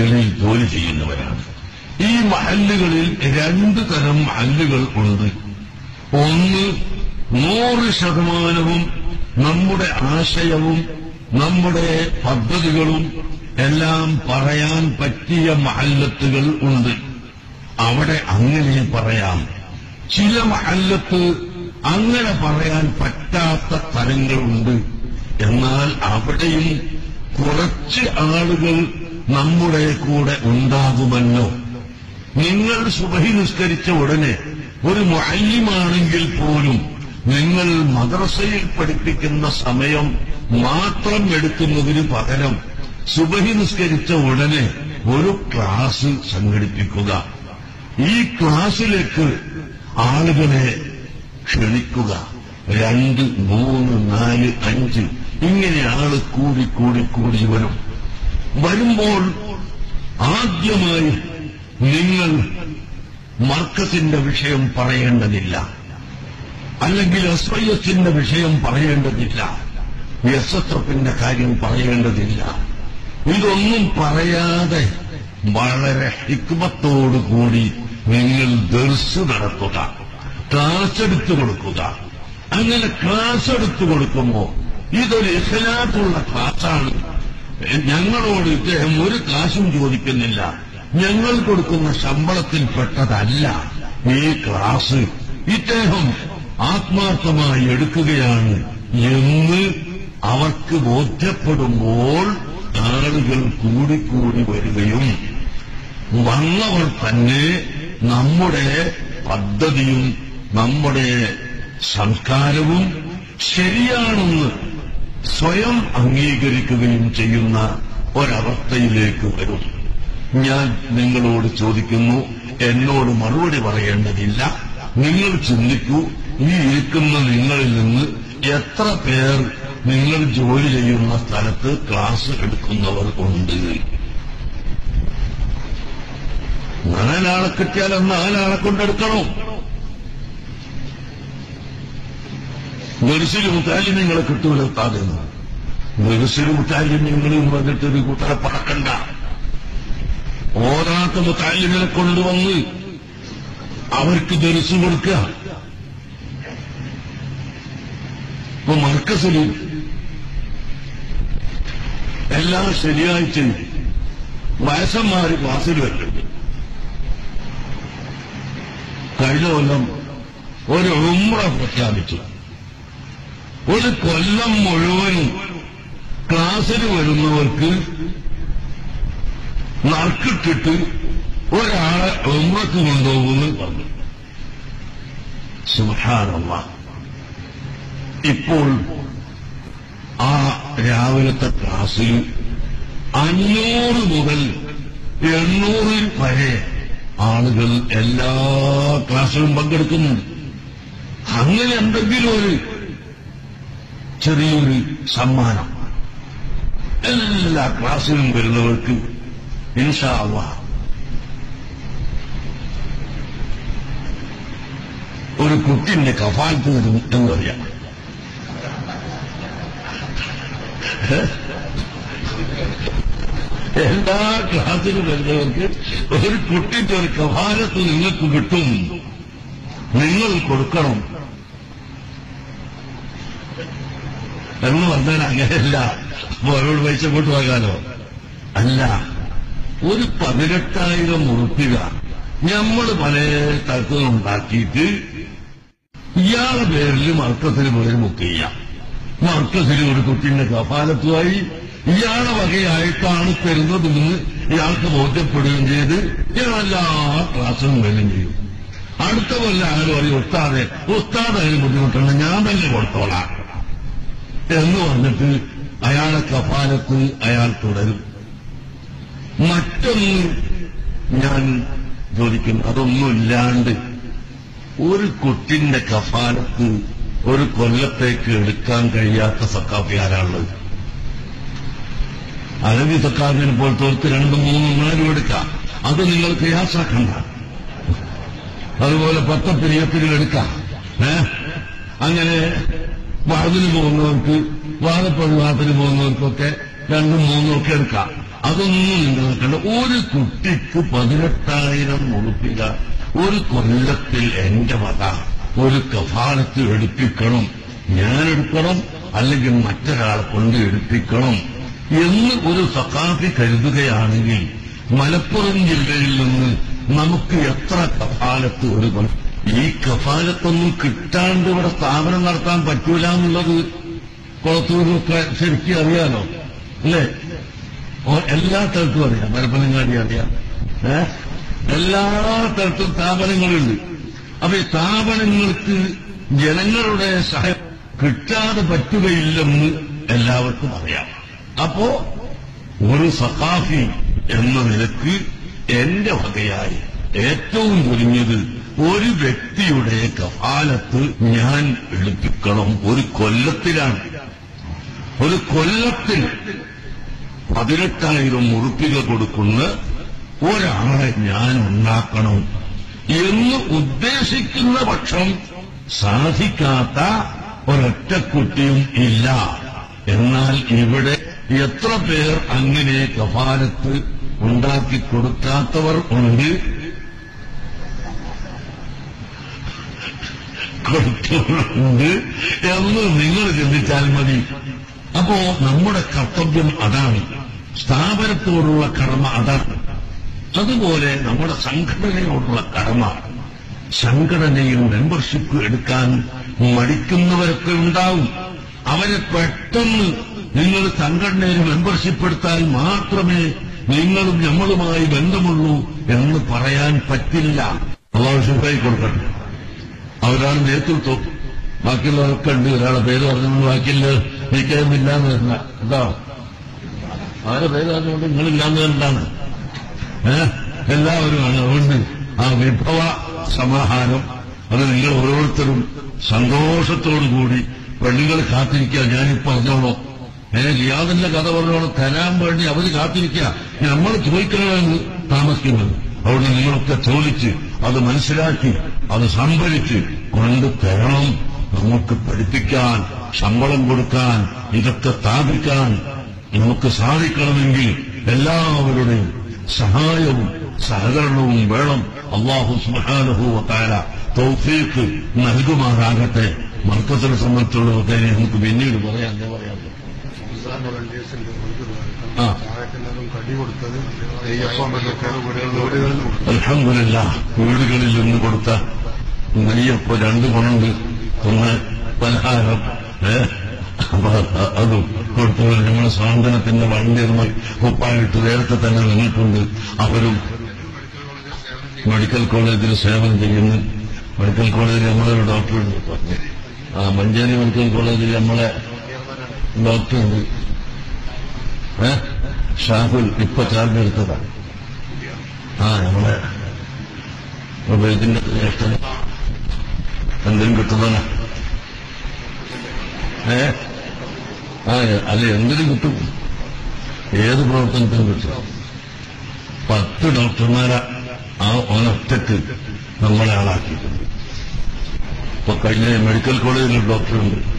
ഇതിൽ ജോലി ചെയ്യുന്നവരാണ്. ഈ മഹല്ലുകളിൽ രണ്ട് തരം മഹല്ലുകൾ ഉണ്ട്. ഒന്ന് നൂറ് ശതമാനവും നമ്മുടെ ആശയവും നമ്മുടെ പദ്ധതികളും എല്ലാം പറയാൻ പറ്റിയ മഹല്ലത്തുകൾ ഉണ്ട്. അവിടെ അങ്ങനെ പറയാം. ചില മഹല്ലത്ത് അങ്ങനെ പറയാൻ പറ്റാത്ത സ്ഥലങ്ങളുണ്ട് എന്നാൽ അവിടെയും കുറച്ച് ആളുകൾ നമ്മുടെ കൂടെ ഉണ്ടാകുമല്ലോ. നിങ്ങൾ സുബഹി നിസ്കരിച്ച ഉടനെ ഒരു മുഅല്ലിമാണെങ്കിൽ പോലും നിങ്ങൾ മദ്രസയിൽ പഠിപ്പിക്കുന്ന സമയം മാത്രം എടുക്കുന്നതിന് പകരം സുബഹി നിസ്കരിച്ച ഉടനെ ഒരു ക്ലാസ് സംഘടിപ്പിക്കുക. ഈ ക്ലാസിലേക്ക് ആളുകളെ ക്ഷണിക്കുക. രണ്ട് മൂന്ന് നാല് അഞ്ച് ഇങ്ങനെ ആൾ കൂടി കൂടി കൂടി വരും. വരുമ്പോൾ ആദ്യമായി നിങ്ങൾ മർക്കത്തിന്റെ വിഷയം പറയേണ്ടതില്ല. അല്ലെങ്കിൽ അസ്വയത്തിന്റെ വിഷയം പറയേണ്ടതില്ല. എസ് കാര്യം പറയേണ്ടതില്ല. ഇതൊന്നും പറയാതെ വളരെ ഹിക്മത്തോടുകൂടി നിങ്ങൾ ദർസ് നടത്തുക. ക്ലാസ് എടുത്തു കൊടുക്കുക. അങ്ങനെ ക്ലാസ് എടുത്തു കൊടുക്കുമ്പോ ഇതൊരു ഇഹലാത്തുള്ള ക്ലാസ്സാണ്. ഞങ്ങളോട് ഇദ്ദേഹം ഒരു കാശും ചോദിക്കുന്നില്ല. ഞങ്ങൾ കൊടുക്കുന്ന ശമ്പളത്തിൽപ്പെട്ടതല്ല ഈ ക്ലാസ് ഇദ്ദേഹം ആത്മാർത്ഥമായി എടുക്കുകയാണ് എന്ന് അവർക്ക് ബോധ്യപ്പെടുമ്പോൾ ആളുകൾ കൂടിക്കൂടി വരികയും വന്നവർ തന്നെ നമ്മുടെ പദ്ധതിയും നമ്മുടെ സംസ്കാരവും ശരിയാണെന്ന് സ്വയം അംഗീകരിക്കുകയും ചെയ്യുന്ന ഒരവസ്ഥയിലേക്ക് വരും. ഞാൻ നിങ്ങളോട് ചോദിക്കുന്നു എന്നോട് മറുപടി പറയേണ്ടതില്ല. നിങ്ങൾ ചിന്തിക്കൂ ഈ ഇരിക്കുന്ന നിങ്ങളിൽ നിന്ന് എത്ര പേർ നിങ്ങൾ ജോലി ചെയ്യുന്ന സ്ഥലത്ത് ക്ലാസ് എടുക്കുന്നവർ ഉണ്ട്. നാലാളെ കിട്ടിയാൽ നാലാളെ കൊണ്ടെടുക്കണം. ഗർസിൽ മുത്താലിമ്യങ്ങളെ നിങ്ങളെ കിട്ടൂലെത്താതെ ഗർസിൽ മുത്താലി നിങ്ങൾ വന്നിട്ട് ഒരു കൂട്ടരെ പറക്കണ്ട. ഓരാത്ത മുത്താലിമിനെ കൊണ്ടുവന്ന് അവർക്ക് ധരിച്ചു കൊടുക്കുക. ഇപ്പൊ മർക്കസിൽ എല്ലാ ശനിയാഴ്ചയും വയസ്സന്മാർ ക്ലാസ്സിൽ വരുന്നുണ്ട്. കഴിഞ്ഞ കൊല്ലം ഒരു ഉമ്ര പ്രഖ്യാപിച്ചു. ഒരു കൊല്ലം മുഴുവൻ ക്ലാസ്സിൽ വരുന്നവർക്ക് നറുക്കിട്ടിട്ട് ഒരാളെ ഉമ്രക്ക് കൊണ്ടുപോകുന്നു പറഞ്ഞു. സുഹാനമ്മ ഇപ്പോൾ ആ രാവിലത്തെ ക്ലാസ്സിൽ അഞ്ഞൂറ് മുതൽ എണ്ണൂറിൽ വരെ ആളുകൾ എല്ലാ ക്ലാസ്സിലും പങ്കെടുക്കുന്നുണ്ട്. അങ്ങനെ എന്തെങ്കിലും ഒരു ചെറിയൊരു സമ്മാനം. എല്ലാ ക്ലാസ്സിലും വരുന്നവർക്ക് ഇൻഷാ ഒരു കുട്ടിന്റെ കഫാലത്ത് തരും എന്ന് പറയാം. എല്ലാ ക്ലാസ്സിലും വരുന്നവർക്ക് ഒരു കുട്ടിന്റെ ഒരു കഫാലത്ത് നിങ്ങൾക്ക് കിട്ടും. നിങ്ങൾ കൊടുക്കണം. എന്ന് പറഞ്ഞാൽ അങ്ങനെയല്ല. അവരോട് പൈസ കൊണ്ട് വാങ്ങാനോ അല്ല. ഒരു പതിനെട്ടായിരം ഉറുപ്പിക നമ്മൾ പല തരത്തിലുണ്ടാക്കിയിട്ട് ഇയാളെ പേരിൽ മർക്കത്തിന് പേര് ബുക്ക് ചെയ്യാം മർക്കസിന് ഒരു കുട്ടിന്റെ കഫാലത്തുമായി ഇയാളെ വകയായിട്ടാണ് തരുന്നതെന്ന് ഇയാൾക്ക് ബോധ്യപ്പെടുകയും ചെയ്ത് ഞാൻ എല്ലാ ക്ലാസ്സും വരും ചെയ്യും. അടുത്ത കൊല്ലം ആരും പറയും ഉസ്താദെ. ഉസ്താദ് അതിന് ബുദ്ധിമുട്ടുണ്ട്. ഞാൻ തന്നെ കൊടുത്തോളാം. എന്ന് പറഞ്ഞിട്ട് അയാളെ കഫാലത്ത് അയാൾ തുടരും. മറ്റൊന്ന് ഞാൻ ചോദിക്കും അതൊന്നുമില്ലാണ്ട് ഒരു കുട്ടിന്റെ കഫാലത്ത് ഒരു കൊല്ലത്തേക്ക് എടുക്കാൻ കഴിയാത്ത സക്കാഫി ആരാളുള്ളത് അലവി സക്കാഫിനെ പോലത്തെ രണ്ടും മൂന്നും നാലും എടുക്കാം. അത് നിങ്ങൾ പ്രയാസാക്കണ്ട അതുപോലെ പത്തപ്പിരിയപ്പിരികൾ എടുക്കാം. ഏ? അങ്ങനെ വാതിന് പോകുന്നവർക്ക് വാദപ്രതിവാദത്തിന് പോകുന്നവർക്കൊക്കെ രണ്ടും മൂന്നും ഒക്കെ എടുക്കാം. അതൊന്നും നിങ്ങൾക്കണ്ട ഒരു കുട്ടിക്ക് പതിനെട്ടായിരം ഉറുപ്പിക ഒരു കൊല്ലത്തിൽ എന്റെ വക ഒരു കഫാലത്ത് എടുപ്പിക്കണം. ഞാൻ എടുക്കണം അല്ലെങ്കിൽ മറ്റൊരാളെ കൊണ്ട് എടുപ്പിക്കണം എന്ന് ഒരു സഖാഫി കരുതുകയാണെങ്കിൽ മലപ്പുറം ജില്ലയിൽ നിന്ന് നമുക്ക് എത്ര കഫാലത്ത് എടുക്കണം ഈ കഫാലത്തൊന്നും കിട്ടാണ്ട് ഇവിടെ സ്ഥാപനം നടത്താൻ പറ്റൂല എന്നുള്ളത് കുളത്തൂരൊക്കെ ശരിക്കും അറിയാലോ. അല്ലേ? എല്ലാ സ്ഥലത്തും അറിയാം. മരപ്പനങ്ങാടി അറിയാം. എല്ലാ തരത്തിലും സ്ഥാപനങ്ങളുണ്ട്. അപ്പൊ ഈ സ്ഥാപനങ്ങൾക്ക് ജനങ്ങളുടെ സഹായം കിട്ടാതെ പറ്റുകയില്ലെന്ന് എല്ലാവർക്കും അറിയാം. അപ്പോ ഒരു സഖാഫി എന്ന നിലയ്ക്ക് എന്റെ വകയായി ഏറ്റവും കുലിഞ്ഞത് ഒരു വ്യക്തിയുടെ കഫാലത്ത് ഞാൻ എടുപ്പിക്കണം. ഒരു കൊല്ലത്തിലാണ്. ഒരു കൊല്ലത്തിൽ പതിനെട്ടായിരം ഉറുപ്പിക കൊടുക്കുന്ന ഒരാളെ ഞാൻ ഉണ്ടാക്കണം എന്ന് ഉദ്ദേശിക്കുന്ന പക്ഷം സാധിക്കാത്ത ഒരൊറ്റ കുട്ടിയും ഇല്ല. എന്നാൽ ഇവിടെ എത്ര പേർ അങ്ങനെ കഫാലത്ത് ഉണ്ടാക്കി കൊടുക്കാത്തവർ ഉണ്ട്. കൊടുത്തവരുണ്ട് എന്ന് നിങ്ങൾ ചിന്തിച്ചാൽ മതി. അപ്പോ നമ്മുടെ കർത്തവ്യം അതാണ്. സ്ഥാപനത്തോടുള്ള കടമ അതാണ്. അതുപോലെ നമ്മുടെ സംഘടനയോടുള്ള കടമ സംഘടനയിൽ മെമ്പർഷിപ്പ് എടുക്കാൻ മടിക്കുന്നവരൊക്കെ ഉണ്ടാവും. അവരെ പെട്ടെന്ന് നിങ്ങൾ സംഘടനയിൽ മെമ്പർഷിപ്പ് എടുത്താൽ മാത്രമേ നിങ്ങളും നമ്മളുമായി ബന്ധമുള്ളൂ എന്ന് പറയാൻ പറ്റില്ല. അള്ളാഹു ശുഭായി കൊടുക്കട്ടെ. അവരാണ് നേതൃത്വം ബാക്കിയുള്ളവരൊക്കെ ഉണ്ട്. ഒരാളെ പേര് പറഞ്ഞു ബാക്കിയില്ല. നീക്കുന്നില്ലാന്ന് വരുന്ന. എന്താ? ആരെ പേര് പറഞ്ഞുകൊണ്ട് നിങ്ങളില്ലാന്ന് എല്ലാവരും എല്ലാവരുമാണ്. അതുകൊണ്ട് ആ വിഭവ സമാഹാരം അത് നിങ്ങൾ ഓരോരുത്തരും സന്തോഷത്തോടുകൂടി പെണ്ണുങ്ങൾ കാത്തിരിക്കുക. ഞാനിപ്പോ പറഞ്ഞോളോ. ഏ ലിയാദിന്റെ കഥ പറഞ്ഞോളൂ. തരാൻ വേണ്ടി അവർ കാത്തിരിക്കുക. നമ്മൾ ചോദിക്കണമെന്ന് താമസിക്കുന്നത്. അവിടെ നിങ്ങളൊക്കെ ചോദിച്ച് അത് മനസ്സിലാക്കി അത് സംഭരിച്ച് കൊണ്ട് തരണം നമുക്ക് പഠിപ്പിക്കാൻ ശമ്പളം കൊടുക്കാൻ ഇതൊക്കെ സ്ഥാപിക്കാൻ നമുക്ക് സാധിക്കണമെങ്കിൽ എല്ലാവരുടെയും സഹായവും സഹകരണവും വേണം. അള്ളാഹു സുഹാനുഭൂവത്താര തൗഫീഖ് നൽകുമാറാകട്ടെ. മർക്കത്തിനെ സംബന്ധിച്ചുള്ളതൊക്കെ നമുക്ക് പിന്നീട് പറയാം. അലഹമില്ല വീടുകളിൽ നിന്ന് കൊടുത്ത നെയ്യപ്പോ രണ്ട് കൊണ്ട് ഒന്ന് പലഹാരം നമ്മൾ അതും കൊടുത്തവർ നമ്മൾ സ്വാതന്ത്ര്യത്തിന്റെ വണ്ടിയർമ്മ ഒപ്പായിട്ട് നേരത്തെ തന്നെ നിന്നിട്ടുണ്ട്. അവരും മെഡിക്കൽ കോളേജിൽ സേവനം ചെയ്യുന്നു. മെഡിക്കൽ കോളേജിൽ നമ്മളൊരു ഡോക്ടറുണ്ട് പറഞ്ഞു. ആ മഞ്ചേരി മെഡിക്കൽ കോളേജിൽ നമ്മളെ ഡോക്ടറുണ്ട്. ഉണ്ട് ഷാഹുൽ ഇപ്പൊ ചാർജ് എടുത്തതാണ് ആ നമ്മളെ ഇതിന്റെ എന്തെങ്കിലും കിട്ടുന്നതാണ് ഏ? ആ അല്ല എന്തിനും കിട്ടും. ഏത് പ്രവർത്തനത്തിനും കിട്ടും. പത്ത് ഡോക്ടർമാരെ ആ ഒനൊറ്റക്ക് നമ്മളെ ആളാക്കിയിട്ടുണ്ട്. ഇപ്പൊ കഴിഞ്ഞ മെഡിക്കൽ കോളേജിൽ ഡോക്ടറുണ്ട്.